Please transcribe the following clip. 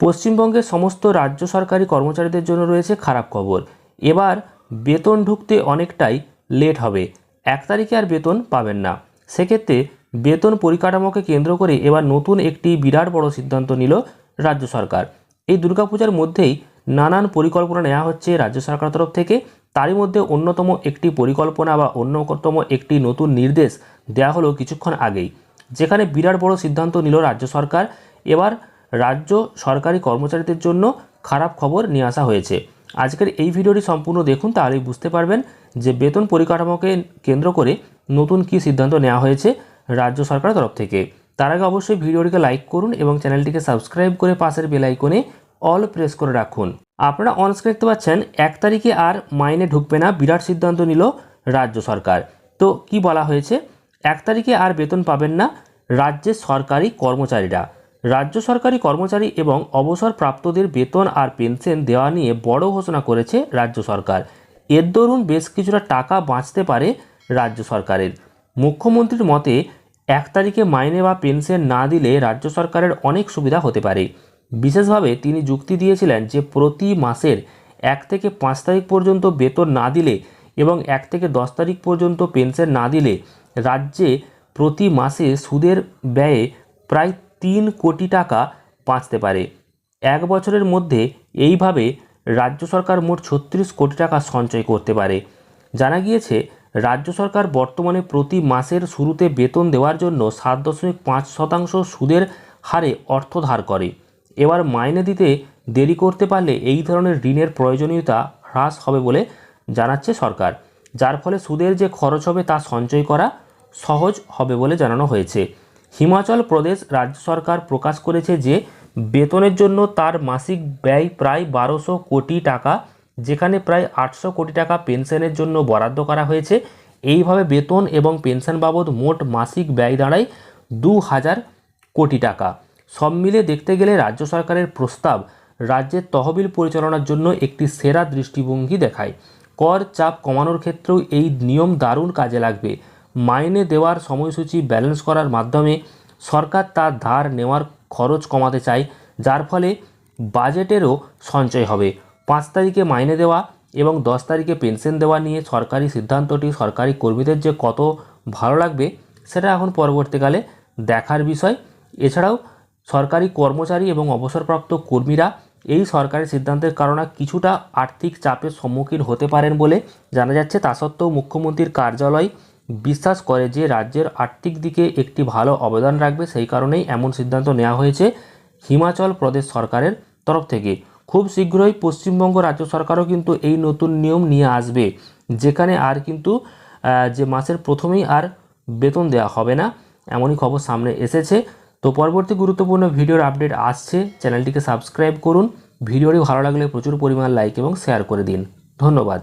পশ্চিমবঙ্গের সমস্ত রাজ্য সরকারি কর্মচারীদের জন্য রয়েছে খারাপ খবর। এবার বেতন ঢুকতে অনেকটাই লেট হবে। এক তারিখে আর বেতন পাবেন না। সেক্ষেত্রে বেতন পরিকাঠামোকে কেন্দ্র করে এবার নতুন একটি বিরাট বড় সিদ্ধান্ত নিল রাজ্য সরকার। এই দুর্গাপূজার মধ্যেই নানান পরিকল্পনা নেওয়া হচ্ছে রাজ্য সরকার তরফ থেকে। তারই মধ্যে অন্যতম একটি পরিকল্পনা বা অন্যতম একটি নতুন নির্দেশ দেওয়া হলো কিছুক্ষণ আগেই। যেখানে বিরাট বড় সিদ্ধান্ত নিল রাজ্য সরকার। এবার রাজ্য সরকারি কর্মচারীদের জন্য খারাপ খবর নিয়ে আসা হয়েছে। আজকের এই ভিডিওটি সম্পূর্ণ দেখুন, তাহলেই বুঝতে পারবেন যে বেতন পরিকাঠামোকে কেন্দ্র করে নতুন কী সিদ্ধান্ত নেওয়া হয়েছে রাজ্য সরকারের তরফ থেকে। তার আগে অবশ্যই ভিডিওটিকে লাইক করুন এবং চ্যানেলটিকে সাবস্ক্রাইব করে পাশের বেল আইকনে অল প্রেস করে রাখুন। আপনারা অনস্ক্রিন দেখতে পাচ্ছেন, এক তারিখে আর মাইনে ঢুকবে না, বিরাট সিদ্ধান্ত নিল রাজ্য সরকার। তো কি বলা হয়েছে? এক তারিখে আর বেতন পাবেন না রাজ্যের সরকারি কর্মচারীরা। রাজ্য সরকারি কর্মচারী এবং অবসরপ্রাপ্তদের বেতন আর পেনশন দেওয়া নিয়ে বড় ঘোষণা করেছে রাজ্য সরকার। এর দরুন বেশ কিছুটা টাকা বাঁচতে পারে রাজ্য সরকারের। মুখ্যমন্ত্রীর মতে, এক তারিখে মাইনে বা পেনশন না দিলে রাজ্য সরকারের অনেক সুবিধা হতে পারে। বিশেষভাবে তিনি যুক্তি দিয়েছিলেন যে, প্রতি মাসের এক থেকে পাঁচ তারিখ পর্যন্ত বেতন না দিলে এবং এক থেকে দশ তারিখ পর্যন্ত পেনশন না দিলে রাজ্যে প্রতি মাসে সুদের ব্যয়ে প্রায় তিন কোটি টাকা বাঁচতে পারে। এক বছরের মধ্যে এইভাবে রাজ্য সরকার মোট ছত্রিশ কোটি টাকা সঞ্চয় করতে পারে। জানা গিয়েছে, রাজ্য সরকার বর্তমানে প্রতি মাসের শুরুতে বেতন দেওয়ার জন্য সাত দশমিক পাঁচ শতাংশ সুদের হারে অর্থ ধার করে। এবার মাইনে দিতে দেরি করতে পারলে এই ধরনের ঋণের প্রয়োজনীয়তা হ্রাস হবে বলে জানাচ্ছে সরকার, যার ফলে সুদের যে খরচ হবে তা সঞ্চয় করা সহজ হবে বলে জানানো হয়েছে। হিমাচল প্রদেশ রাজ্য সরকার প্রকাশ করেছে যে, বেতনের জন্য তার মাসিক ব্যয় প্রায় বারোশো কোটি টাকা, যেখানে প্রায় আটশো কোটি টাকা পেনশনের জন্য বরাদ্দ করা হয়েছে। এইভাবে বেতন এবং পেনশন বাবদ মোট মাসিক ব্যয় দাঁড়ায় দু হাজার কোটি টাকা। সব মিলে দেখতে গেলে রাজ্য সরকারের প্রস্তাব রাজ্যের তহবিল পরিচালনার জন্য একটি সেরা দৃষ্টিভঙ্গি দেখায়। কর চাপ কমানোর ক্ষেত্রেও এই নিয়ম দারুণ কাজে লাগবে। মাইনে দেওয়ার সময়সূচি ব্যালেন্স করার মাধ্যমে সরকার তার ধার নেওয়ার খরচ কমাতে চায়, যার ফলে বাজেটেরও সঞ্চয় হবে। পাঁচ তারিখে মাইনে দেওয়া এবং দশ তারিখে পেনশন দেওয়া নিয়ে সরকারি সিদ্ধান্তটি সরকারি কর্মীদের যে কত ভালো লাগবে, সেটা এখন পরবর্তীকালে দেখার বিষয়। এছাড়াও সরকারি কর্মচারী এবং অবসরপ্রাপ্ত কর্মীরা এই সরকারি সিদ্ধান্তের কারণে কিছুটা আর্থিক চাপের সম্মুখীন হতে পারেন বলে জানা যাচ্ছে। তা সত্ত্বেও মুখ্যমন্ত্রীর কার্যালয় বিশ্বাস করে যে রাজ্যের আর্থিক দিকে একটি ভালো অবদান রাখবে, সেই কারণেই এমন সিদ্ধান্ত নেওয়া হয়েছে হিমাচল প্রদেশ সরকারের তরফ থেকে। খুব শীঘ্রই পশ্চিমবঙ্গ রাজ্য সরকারও কিন্তু এই নতুন নিয়ম নিয়ে আসবে, যেখানে আর কিন্তু যে মাসের প্রথমেই আর বেতন দেওয়া হবে না, এমনই খবর সামনে এসেছে। তো পরবর্তী গুরুত্বপূর্ণ ভিডিওর আপডেট আসছে, চ্যানেলটিকে সাবস্ক্রাইব করুন। ভিডিওটি ভালো লাগলে প্রচুর পরিমাণ লাইক এবং শেয়ার করে দিন। ধন্যবাদ।